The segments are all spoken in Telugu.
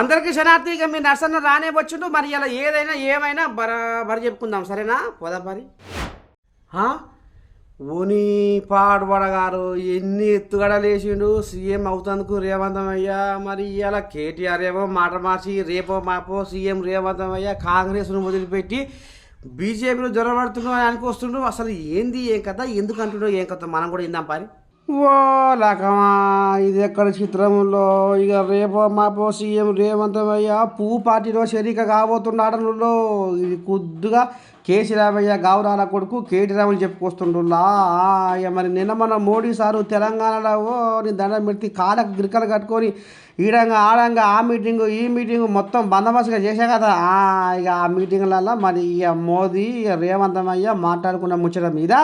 అందరికీ శనార్థి ఇక మీ నర్సన్న రానే వచ్చిండు. మరి ఇలా ఏదైనా ఏమైనా బరాబరి చెప్పుకుందాం సరేనా? పోదాపరి ఓని పాడుపడగారు ఎన్ని ఎన్ని ఎత్తుగడలేసిండు సీఎం అవుతందుకు రేవంతమయ్యా మరి ఇలా కేటీఆర్ ఏమో మాట మార్చి రేపో మాపో సీఎం రేవంతమయ్య కాంగ్రెస్ను వదిలిపెట్టి బీజేపీలో జ్వరపడుతున్నావు అని అనుకొస్తుండు. అసలు ఏంది ఏం కథ? ఎందుకు అంటుండో ఏం కథ? మనం కూడా ఇందాం పారి. ఓ లకమా ఇది ఎక్కడ చిత్రంలో ఇక రేపో మాపో సీఎం రేవంతమయ్య పువ్వు పార్టీలో షరీక కాబోతున్నాడనులో. ఇది కొద్దిగా కేసీ రామయ్య గావురాల కొడుకు కేటీ రాములు చెప్పుకొస్తుండ్రులా ఇక మరి నిన్న మన మోడీ సారు తెలంగాణలో ఓ నీ దండం పెట్టి కాళ్ళకు గిరికలు కట్టుకొని ఈడంగా ఆడంగా ఆ మీటింగ్ ఈ మీటింగ్ మొత్తం బందోబస్తుగా చేసా కదా. ఇక ఆ మీటింగ్లలో మరి ఇక మోదీ ఇక రేవంతమయ్య మాట్లాడుకున్న ముచ్చట మీద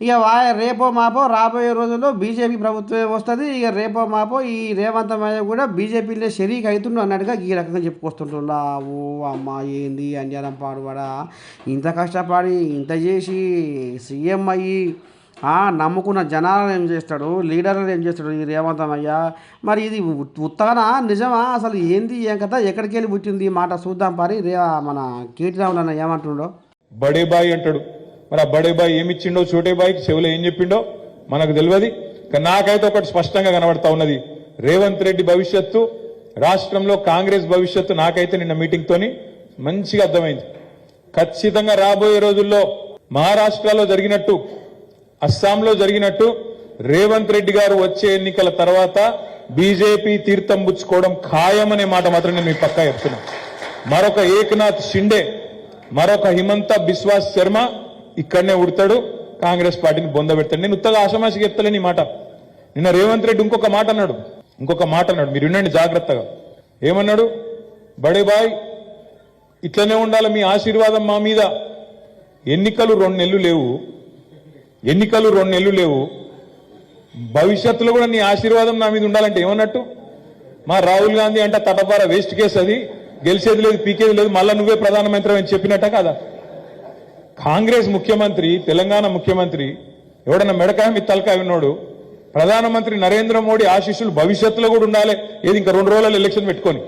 ఇక రేపో మాపో రాబోయే రోజుల్లో బీజేపీ ప్రభుత్వం వస్తుంది. ఇక రేపో మాపో ఈ రేవంతమయ్య కూడా బీజేపీలో షరీక్ అవుతుండు అన్నట్టుగా ఈ రకంగా చెప్పుకొస్తుంటున్నా ఓ అమ్మ ఏంది అంజనం పాడుబడా ఇంత కష్టపడి ఇంత చేసి సీఎం అయ్యి నమ్ముకున్న జనాలను ఏం చేస్తాడు? లీడర్లను ఏం చేస్తాడు ఈ రేవంతమయ్య మరి ఇది ఉత్తగనా? నిజమా? అసలు ఏంది ఏం కథ ఎక్కడికి వెళ్ళి పుట్టింది మాట చూద్దాం పారి. రే మన కేటీ రాములు అన్న ఏమంటుండో? బడే బాయ్ అంటాడు. మరి ఆ బడే బాయ్ ఏమిచ్చిండో చోటే బాయ్కి చెవిలో ఏం చెప్పిండో మనకు తెలియదు. కానీ నాకైతే ఒకటి స్పష్టంగా కనబడతా ఉన్నది. రేవంత్ రెడ్డి భవిష్యత్తు రాష్ట్రంలో కాంగ్రెస్ భవిష్యత్తు నాకైతే నిన్న మీటింగ్ తోని మంచిగా అర్థమైంది. ఖచ్చితంగా రాబోయే రోజుల్లో మహారాష్ట్రలో జరిగినట్టు అస్సాంలో జరిగినట్టు రేవంత్ రెడ్డి గారు వచ్చే ఎన్నికల తర్వాత బీజేపీ తీర్థం పుచ్చుకోవడం ఖాయమనే మాట మాత్రం నేను మీ పక్కా చెప్తున్నా. మరొక ఏకనాథ్ షిండే మరొక హిమంత బిశ్వాస్ శర్మ ఇక్కడనే ఉడతాడు కాంగ్రెస్ పార్టీని బొంద పెడతాడు. నేను ఉత్తగా ఆశమాసి చెప్తలేని ఈ మాట. నిన్న రేవంత్ రెడ్డి ఇంకొక మాట అన్నాడు. ఇంకొక మాట అన్నాడు. మీరు వినండి జాగ్రత్తగా. ఏమన్నాడు? బడే బాయ్ ఇట్లనే ఉండాలి మీ ఆశీర్వాదం మా మీద. ఎన్నికలు రెండు నెలలు లేవు. ఎన్నికలు రెండు నెలలు లేవు. భవిష్యత్తులో కూడా నీ ఆశీర్వాదం నా మీద ఉండాలంటే ఏమన్నట్టు? మా రాహుల్ గాంధీ అంటే తటపార వేస్ట్ కేసు అది. గెలిచేది లేదు పీకేది లేదు. మళ్ళీ నువ్వే ప్రధానమంత్రి అని చెప్పినట్ట కదా? కాంగ్రెస్ ముఖ్యమంత్రి తెలంగాణ ముఖ్యమంత్రి ఎవడన్నా మెడకాయ మీ తలకాయ ఉన్నాడు ప్రధానమంత్రి నరేంద్ర మోడీ ఆశీస్సులు భవిష్యత్తులో కూడా ఉండాలి. ఏది ఇంకా రెండు రోజులు ఎలక్షన్ పెట్టుకొని.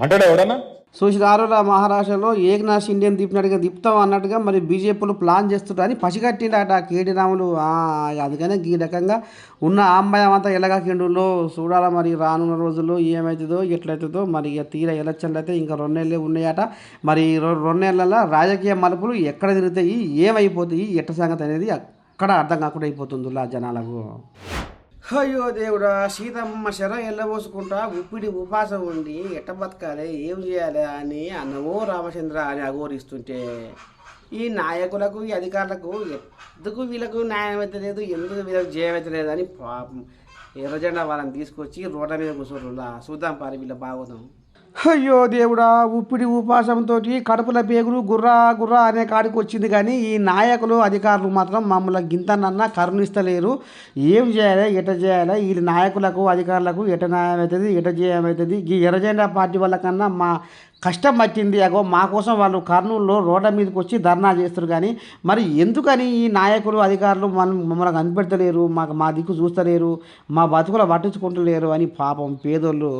అంటాడా ఎవడన్నా? చూసినారుల మహారాష్ట్రలో ఏకనాథ్ ఇండియన్ దిప్పినట్టుగా దిప్తాం అన్నట్టుగా మరి బీజేపీలు ప్లాన్ చేస్తుంటారని పసిగట్టిండట కేటీ రాములు. అందుకనే ఈ రకంగా ఉన్న అమ్మాయి అంతా ఎలాగకిండులో చూడాలా మరి రానున్న రోజుల్లో ఏమవుతుందో ఎట్లయితుందో. మరి ఇక తీర ఎలక్షన్లు అయితే ఇంకా రెండు ఉన్నాయట. మరి రెండేళ్ళలో రాజకీయ మలుపులు ఎక్కడ తిరుగుతాయి ఏమైపోతాయి ఎట్ట సంగతి అనేది అక్కడ అర్థం కాకుండా అయిపోతుంది జనాలకు. అయ్యో దేవుడా సీతమ్మ శర ఎల్లబోసుకుంటా ఉప్పిడి ఉపాసం ఉండి ఎట్ట బతకాలి ఏం చేయాలి అని అన్నమో రామచంద్ర అని అఘోరిస్తుంటే ఈ నాయకులకు ఈ అధికారులకు ఎందుకు వీళ్ళకు న్యాయం అవుతలేదు ఎందుకు వీళ్ళకు జయం అని పాపం ఎర్రజెండా వాళ్ళని తీసుకొచ్చి రోడ్ల మీద కూర్చోరులా చూద్దాం పారి వీళ్ళ బాగోదాం. అయ్యో దేవుడా ఉప్పిడి ఉపాసంతో కడుపుల పేగులు గుర్రా గుర్రా అనే కాడికి వచ్చింది కానీ ఈ నాయకులు అధికారులు మాత్రం మమ్మల్ని గింతనన్నా కరుణిస్తలేరు. ఏం చేయాలి ఎట చేయాలి? ఈ నాయకులకు అధికారులకు ఎట న్యాయం అవుతుంది ఎట జయం అవుతుంది ఈ ఎర్రజెండా పార్టీ వాళ్ళ కన్నా మా కష్టం పట్టింది అగో మా కోసం వాళ్ళు కర్నూలులో రోడ్ల మీదకి వచ్చి ధర్నా చేస్తారు కానీ మరి ఎందుకని ఈ నాయకులు అధికారులు మన మమ్మల్ని కనిపెడతలేరు మాకు మా దిక్కు చూస్తలేరు మా బతుకులు పట్టించుకుంటలేరు అని పాపం పేదోళ్ళు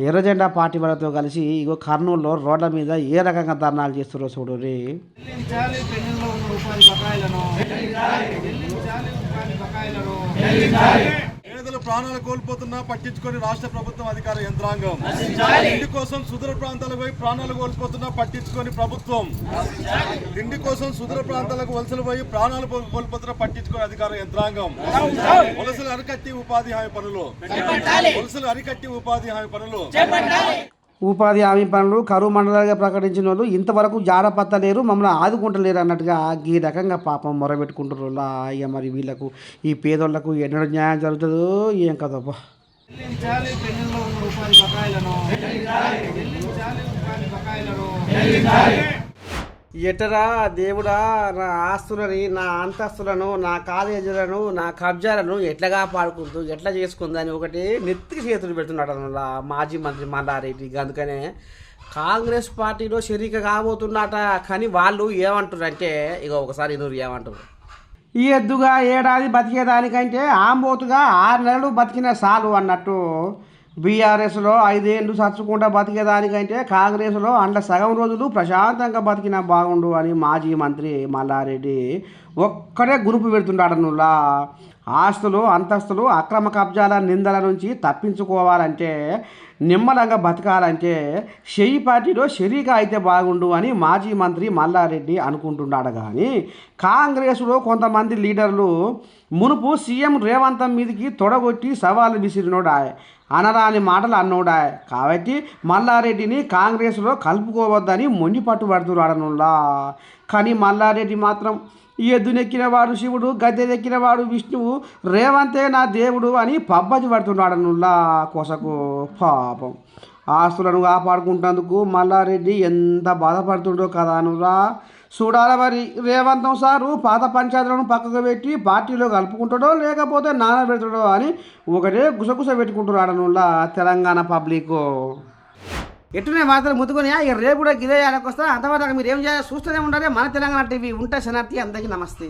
ఎర్రజెండా పార్టీ వాళ్ళతో కలిసి ఇగో కర్నూలులో రోడ్ల మీద ఏ రకంగా ధర్నాలు చేస్తారో చూడు రే బకాయిలను చెల్లించాలి ఉపాధి బకాయిలను పేదలు ప్రాణాలు కోల్పోతున్నా పట్టించుకొని రాష్ట్ర ప్రభుత్వం అధికార యంత్రాంగం. తిండి కోసం సుదూర ప్రాంతాలకు పోయి ప్రాణాలు కోల్పోతున్నా పట్టించుకొని ప్రభుత్వం. తిండి కోసం సుదూర ప్రాంతాలకు వలసలు పోయి ప్రాణాలు కోల్పోతున్నా పట్టించుకొని అధికార యంత్రాంగం. వలసలు అరికట్టి ఉపాధి హామీ పనులు. వలసలు అరికట్టి ఉపాధి హామీ పనులు. ఉపాధి హామీ పనులు కరువు మండలాలుగా ప్రకటించిన వాళ్ళు ఇంతవరకు జాడపత్తలేరు మమ్మల్ని ఆదుకుంటలేరు అన్నట్టుగా ఈ రకంగా పాపం మొరబెట్టుకుంటారు అయ్య మరి వీళ్ళకు ఈ పేదోళ్ళకు ఎన్నడూ న్యాయం జరుగుతుందో ఏం కదబ్బా ఉపాధి బకాయిలను ఎటరా దేవుడా నా ఆస్తులని నా అంతస్తులను నా కాలేజీలను నా కబ్జాలను ఎట్లా కాపాడుకుంటూ ఎట్లా చేసుకుందని ఒకటి నెత్తికి చేతులు పెడుతున్నాడు అన్నమాట మాజీ మంత్రి మల్లారెడ్డి. అందుకనే కాంగ్రెస్ పార్టీలో షరీక కాబోతున్నట కానీ వాళ్ళు ఏమంటారు ఇక ఒకసారి ఇదూరు ఏమంటారు ఈ ఎద్దుగా ఏడాది బతికేదానికంటే ఆంబోతుగా ఆరు నెలలు బతికిన సాలు అన్నట్టు బీఆర్ఎస్లో ఐదేళ్ళు చచ్చుకుంటా బతికేదానికంటే కాంగ్రెస్లో అండ్ల సగం రోజులు ప్రశాంతంగా బతికినా బాగుండు అని మాజీ మంత్రి మల్లారెడ్డి ఒక్కడే గ్రూపు నువ్వులా ఆస్తులు అంతస్తులు అక్రమ కబ్జాల నిందల నుంచి తప్పించుకోవాలంటే నిమ్మలంగా బతకాలంటే షెయి పార్టీలో షరీగా అయితే బాగుండు అని మాజీ మంత్రి మల్లారెడ్డి అనుకుంటున్నాడు కానీ కాంగ్రెస్లో కొంతమంది లీడర్లు మునుపు సీఎం రేవంతం మీదకి తొడగొట్టి సవాలు విసిరినోడా? అనరాని మాటలు అన్నోడా? కాబట్టి మల్లారెడ్డిని కాంగ్రెస్లో కలుపుకోవద్దని మొండి పట్టుబడుతున్నాడనులా కానీ మల్లారెడ్డి మాత్రం ఎద్దునెక్కినవాడు శివుడు గద్దెనెక్కినవాడు విష్ణువు రేవంతే నా దేవుడు అని పబ్బతి పడుతున్నాడనుల్లా కొసకు పాపం. ఆస్తులను కాపాడుకుంటందుకు మల్లారెడ్డి ఎంత బాధపడుతుండో కదా అనురా. చూడాల మరి రేవంతం సారు పాత పంచాయతీలను పక్కకు పెట్టి పార్టీలో కలుపుకుంటాడో లేకపోతే నానబెడతాడో అని ఒకటే గుసగుస పెట్టుకుంటున్నాడనుల్లా తెలంగాణ పబ్లిక్. ఎట్టునే మాత్రం ముద్దుకొని ఇక రేపు కూడా గిదే వస్తా అంతవరకు మీరు ఏం చేయాలి చూస్తూనే ఉండాలి. మన తెలంగాణ టీవీ ఉంటా శనార్థి అందరికీ నమస్తే.